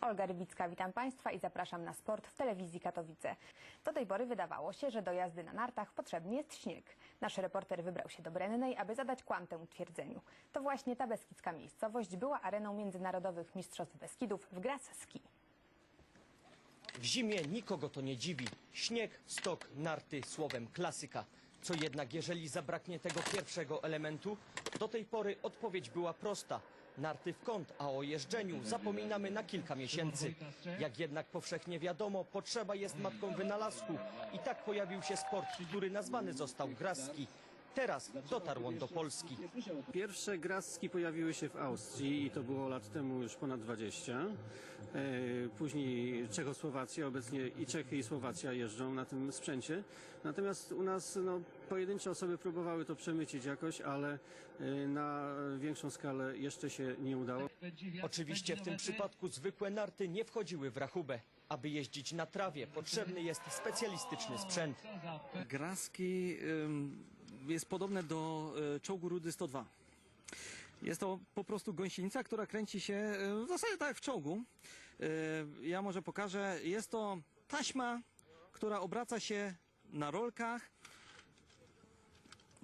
Olga Rybicka, witam Państwa i zapraszam na sport w telewizji Katowice. Do tej pory wydawało się, że do jazdy na nartach potrzebny jest śnieg. Nasz reporter wybrał się do Brennej, aby zadać kłam temu twierdzeniu. To właśnie ta beskidzka miejscowość była areną międzynarodowych mistrzostw Beskidów w Gras Ski. W zimie nikogo to nie dziwi. Śnieg, stok, narty, słowem klasyka. Co jednak, jeżeli zabraknie tego pierwszego elementu? Do tej pory odpowiedź była prosta. Narty w kąt, a o jeżdżeniu zapominamy na kilka miesięcy. Jak jednak powszechnie wiadomo, potrzeba jest matką wynalazku. I tak pojawił się sport, który nazwany został graski. Teraz dotarł on do Polski. Pierwsze graski pojawiły się w Austrii i to było lat temu już ponad 20. Później Czechosłowacja, obecnie i Czechy i Słowacja jeżdżą na tym sprzęcie. Natomiast u nas no, pojedyncze osoby próbowały to przemycić jakoś, ale e, na większą skalę jeszcze się nie udało. Oczywiście w tym przypadku zwykłe narty nie wchodziły w rachubę. Aby jeździć na trawie, potrzebny jest specjalistyczny sprzęt. Graski jest podobne do y, czołgu Rudy 102. Jest to po prostu gąsienica, która kręci się y, w zasadzie tak jak w czołgu. Y, Ja może pokażę. Jest to taśma, która obraca się na rolkach.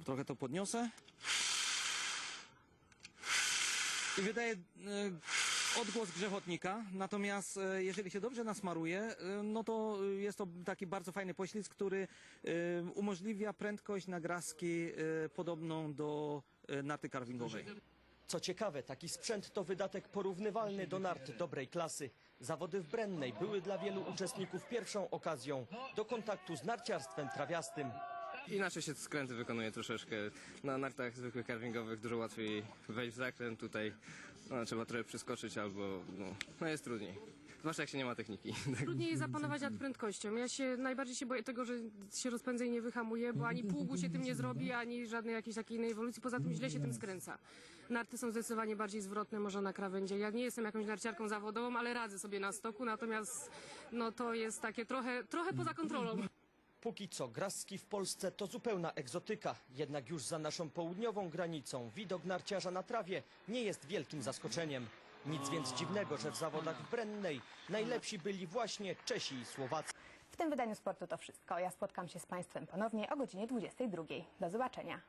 Trochę to podniosę. I wydaje y, odgłos grzechotnika. Natomiast y, jeżeli się dobrze nasmaruje, no to jest to taki bardzo fajny poślizg, który umożliwia prędkość nagraski podobną do narty carvingowej. Co ciekawe, taki sprzęt to wydatek porównywalny do nart dobrej klasy. Zawody w Brennej były dla wielu uczestników pierwszą okazją do kontaktu z narciarstwem trawiastym. Inaczej się skręty wykonuje troszeczkę. Na nartach zwykłych carvingowych dużo łatwiej wejść w zakręt. Tutaj no, trzeba trochę przyskoczyć albo no, no jest trudniej. Zwłaszcza jak się nie ma techniki. Trudniej jest zapanować nad prędkością. Ja się najbardziej się boję tego, że się rozpędzę i nie wyhamuję, bo ani pługu się tym nie zrobi, ani żadnej jakiejś takiej innej ewolucji. Poza tym źle się tym skręca. Narty są zdecydowanie bardziej zwrotne może na krawędzie. Ja nie jestem jakąś narciarką zawodową, ale radzę sobie na stoku, natomiast no to jest takie trochę, trochę poza kontrolą. Póki co graski w Polsce to zupełna egzotyka. Jednak już za naszą południową granicą widok narciarza na trawie nie jest wielkim zaskoczeniem. Nic więc dziwnego, że w zawodach w Brennej najlepsi byli właśnie Czesi i Słowacy. W tym wydaniu sportu to wszystko. Ja spotkam się z Państwem ponownie o godzinie 22. Do zobaczenia.